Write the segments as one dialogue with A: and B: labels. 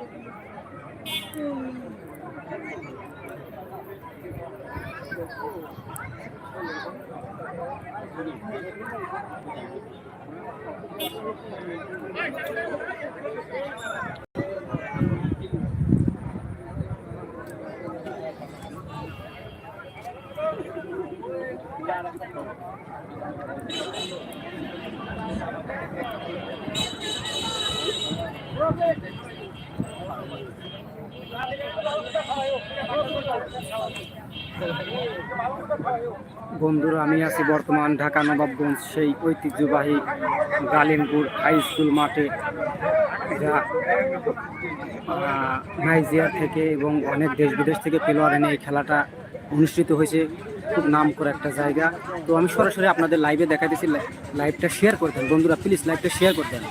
A: দেবা আসো জলদি নিয়ে এনো এনো আসে আসে
B: বন্ধুরা, আমি আছি বর্তমান ঢাকা নবাবগঞ্জ, সেই ঐতিহ্যবাহী গালিমপুর হাই স্কুল মাঠে, যা নাইজেরিয়া থেকে এবং অনেক দেশ বিদেশ থেকে প্লেয়ার এনে এই খেলাটা অনুষ্ঠিত হয়েছে, খুব নাম করে একটা জায়গা। তো আমি সরাসরি আপনাদের লাইভে দেখা দিয়েছি লাইভটা শেয়ার করে দেন। বন্ধুরা প্লিজ লাইভটা শেয়ার করে দেন।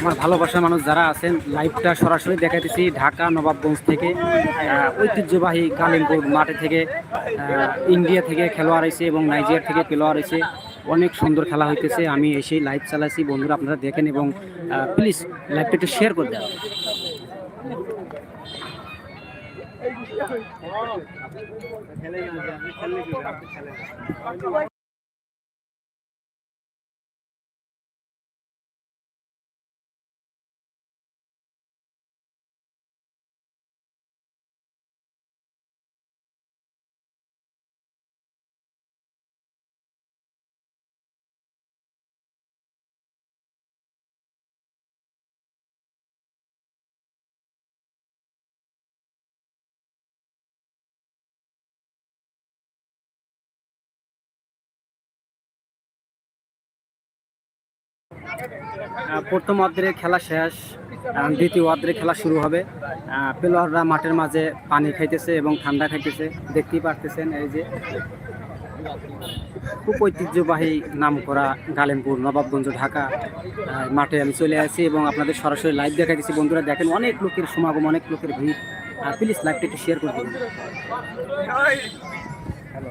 B: আমার ভালোবাসার মানুষ যারা আছেন লাইভটা সরাসরি দেখাইতেছি ঢাকা নবাবগঞ্জ থেকে ঐতিহ্যবাহী কালিমপুর মাঠে থেকে ইন্ডিয়া থেকে খেলোয়াড় এসে এবং নাইজেরিয়া থেকে খেলোয়াড় এসে অনেক সুন্দর খেলা হইতেছে। আমি এসেই লাইভ চালাইছি বন্ধুরা আপনারা দেখেন এবং প্লিজ লাইভটা একটু শেয়ার করে দেন। আহ, প্রথম অর্ধের খেলা শেষ দ্বিতীয় অর্ধের খেলা শুরু হবে। প্লেয়াররা মাঠের মাঝে পানি খাইতেছে এবং ঠান্ডা খাইতেছে। দেখতেই পারতেছেন এই যে খুব ঐতিহ্যবাহী নাম করা গালেমপুর, নবাবগঞ্জ, ঢাকা মাঠে আমি চলে আসি এবং আপনাদের সরাসরি লাইভ দেখাইতেছি। বন্ধুরা, দেখেন অনেক লোকের সমাগম, অনেক লোকের ভিড়। প্লিজ লাইভটা একটু শেয়ার করে দিন হ্যালো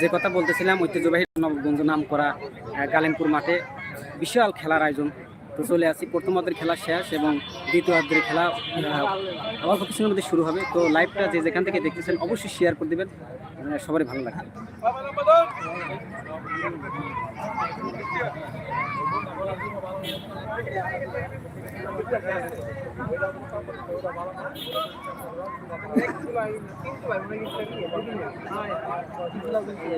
B: যে কথা বলতেছিলাম ঐতিহ্যবাহী নবগঞ্জ নাম করা আহ, গালেমপুর মাঠে বিশাল খেলার আয়োজন। তো চলে আসি প্রথম অর্ধের খেলা শেষ এবং দ্বিতীয় অর্ধের খেলা অল্প কিছুর মধ্যে শুরু হবে। তো লাইভটা যে যেখান থেকে দেখতেছেন অবশ্যই শেয়ার করে দেবেন। সবারই ভালো লাগবে।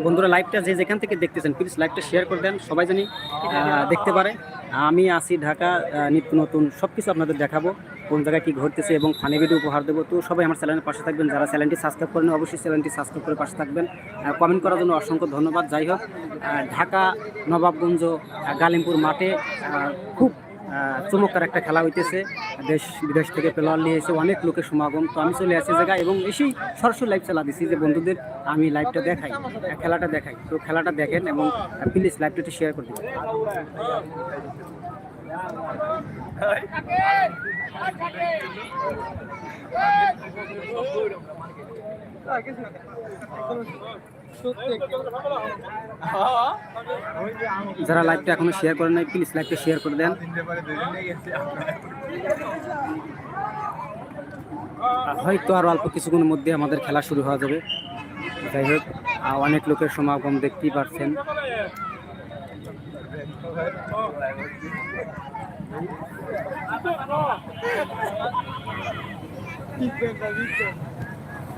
B: বন্ধুরা লাইভটা যে যেখান থেকে দেখতেছেন প্লিজ লাইভটা শেয়ার করে দেন, সবাই জানি দেখতে পারে। আমি আসি ঢাকা নিত্য নতুন সব কিছু আপনাদের দেখাবো, কোন জায়গায় কী ঘটতেছে এবং ফানি ভিডিও উপহার দেবো। তো সবাই আমার চ্যানেলের পাশে থাকবেন, যারা চ্যানেলটি সাবস্ক্রাইব করেন অবশ্যই চ্যানেলটি সাবস্ক্রাইব করে পাশে থাকবেন। কমেন্ট করার জন্য অসংখ্য ধন্যবাদ। যাই হোক ঢাকা নবাবগঞ্জ গালিমপুর মাঠে খুব চমৎকার একটা খেলা হইতেছে। দেশ, বিদেশ থেকে প্লেয়ার নিয়ে এসে অনেক লোকের সমাগম। তো আমি চলে আসি জায়গায় এবং এসেই সরাসরি লাইভ চালা দিছি যে, বন্ধুদের আমি লাইভটা দেখাই খেলাটা দেখাই। তো খেলাটা দেখেন এবং প্লিজ লাইভটা একটু শেয়ার করে যারা লাইভটা এখনও শেয়ার করেন নাই প্লিজ লাইভটা শেয়ার করে দেন। হয়তো আর অল্প কিছুক্ষণের মধ্যে আমাদের খেলা শুরু হওয়া যাবে। যাই হোক অনেক লোকের সমাগম দেখতেই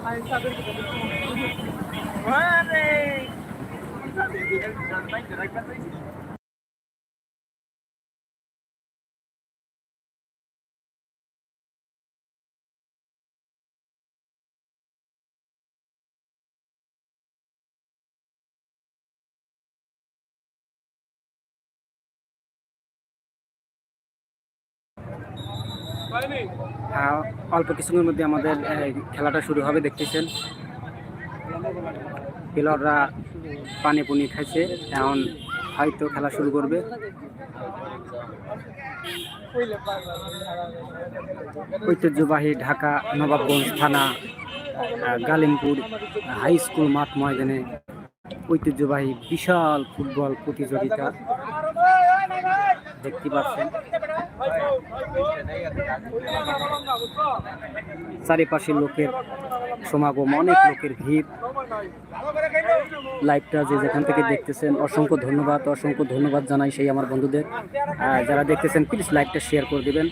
B: পাচ্ছেন আহ, অল্প কিছুক্ষণের মধ্যে আমাদের খেলাটা শুরু হবে, দেখতেছেন। প্লেয়াররা পানি পুনি খাইছে, এখন হয়তো খেলা শুরু করবে। ঐতিহ্যবাহী ঢাকা নবাবগঞ্জ থানা গালিমপুর হাই স্কুল মাঠ ময়দানে ঐতিহ্যবাহী বিশাল ফুটবল প্রতিযোগিতা। দেখতে পাচ্ছেন। চারিপাশে লোকের সমাগম, অনেক লোকের ভিড়। লাইভটা যে যেখান থেকে দেখতেছেন, অসংখ্য ধন্যবাদ অসংখ্য ধন্যবাদ জানাই সেই আমার বন্ধুদের। যারা দেখতেছেন প্লিজ লাইভটা শেয়ার করে দেবেন।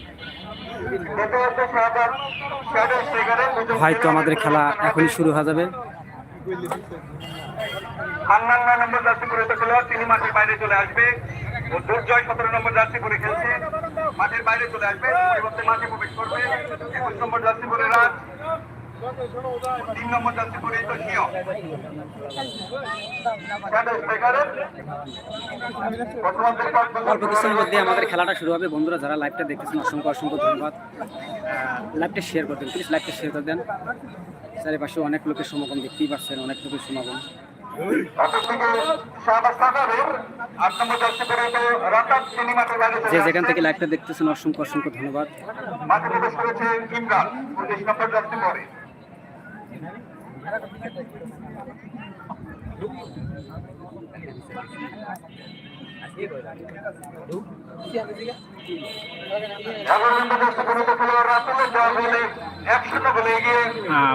B: হয়তো আমাদের খেলা এখনই শুরু হয়ে যাবে।
C: নম্বর খেলোয়াড়, তিনি মাঠের বাইরে চলে আসবে। নম্বর জার্সি পরে খেলছে। মাঠের বাইরে চলে আসবে। পরিবর্তে মাঠে প্রবেশ করবে। একুশ নম্বর জার্সি পরে রাজ তিন নম্বর জার্সি পরে তো
B: অল্প কিছুর মধ্যে আমাদের খেলাটা শুরু হবে। বন্ধুরা যারা লাইভটা দেখতেছেন অসংখ্য অসংখ্য ধন্যবাদ। লাইভটা শেয়ার করে দেন প্লিজ লাইভটা শেয়ার করে দেন। চারিপাশে অনেক লোকের সমাগম দেখতেই পাচ্ছেন অনেক লোকের সমাগম। যে যেখান থেকে লাইভটা দেখতেছেন অসংখ্য অসংখ্য ধন্যবাদ।
C: নম্বর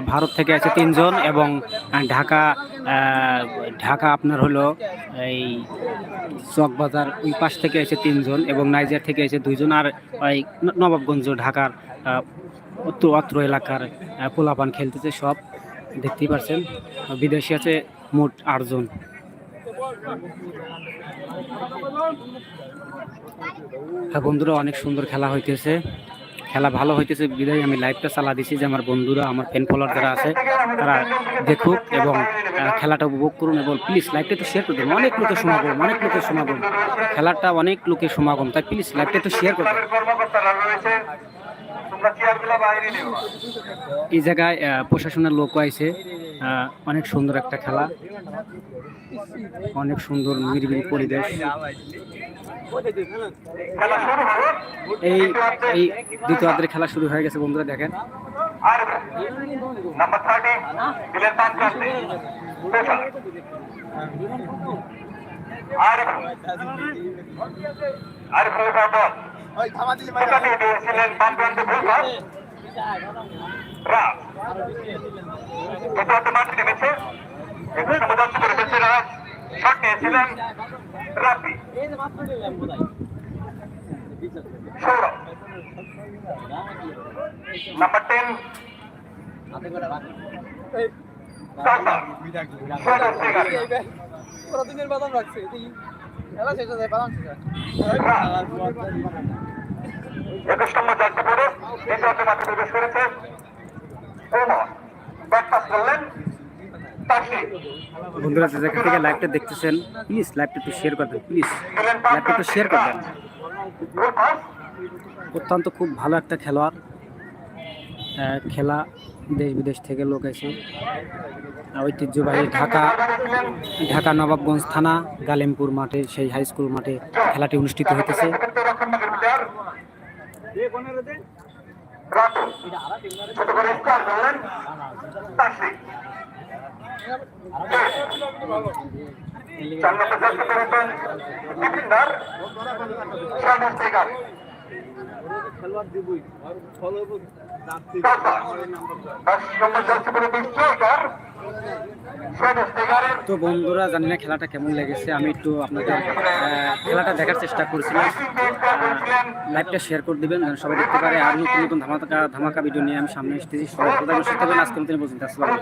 B: ভারত থেকে আছে তিনজন এবং ঢাকা ঢাকা আপনার হলো এই চকবাজার ওই পাশ থেকে এসে তিনজন এবং নাইজার থেকে এসে দুইজন আর ওই নবাবগঞ্জ ঢাকার উত্তর অত্র এলাকার পোলাপান খেলতেছে সব, দেখতেই পাচ্ছেন বিদেশি আছে মোট আটজন। বন্ধুরা, অনেক সুন্দর খেলা হইতেছে। খেলা ভালো হইতেছে। বিদায়, আমি লাইভটা চালা দিছি যে আমার বন্ধুরা, আমার ফ্যান ফলোয়ার যারা আছে, তারা দেখুক এবং খেলাটা উপভোগ করুন এবং প্লিজ লাইভটা একটু শেয়ার করে অনেক লোকের সমাগম, অনেক লোকের সমাগম। খেলাটা অনেক লোকের সমাগম, তাই প্লিজ লাইভটা একটু শেয়ার
C: করে
B: এই জায়গায় প্রশাসনের লোক আছে অনেক সুন্দর একটা খেলা। অনেক সুন্দর নিরিবিলি পরিবেশ।
C: খেলা শুরু
B: এই এই দ্বিতীয় খেলা শুরু হয়ে গেছে বন্ধুরা দেখেন।
C: আর আর আর ফুল বল টোকা দিয়ে দিয়েছিলেন বাম প্রান্তে পাস রাজ। প্রথমত মাঠে নেমেছে? একুশ নম্বর করে বেঁচে রাজ। শট নিয়েছিলেন Rafi Sourav. Number ten. Tata Sourav সেগার
D: প্রতিদিন বাদাম রাখছে
C: একুশ নম্বর জার্সি পরে মাঠে প্রবেশ করেছে করলেন
B: বন্ধুরা যে জায়গা থেকে লাইভটা দেখতেছেন প্লিজ লাইভটা একটু শেয়ার করবেন প্লিজ লাইভটা একটু শেয়ার করবেন অত্যন্ত খুব ভালো একটা খেলোয়াড়। খেলা দেশ বিদেশ থেকে লোক এসে ঐতিহ্যবাহী ঢাকা ঢাকা নবাবগঞ্জ থানা, গালেমপুর মাঠে, সেই হাই স্কুল মাঠে খেলাটি অনুষ্ঠিত হতেছে তো বন্ধুরা জানি না খেলাটা কেমন লেগেছে। আমি একটু আপনাদের খেলাটা দেখার চেষ্টা করছিলাম। লাইভটা শেয়ার করে দেবেন যেন সবাই দেখতে পারে। আর নতুন নতুন ধামাকা ধামাকা ভিডিও নিয়ে আমি সামনে এসেছি। সবাই প্রধান সুস্থ থাকবেন। আজকে নতুন পর্যন্ত আসসালামু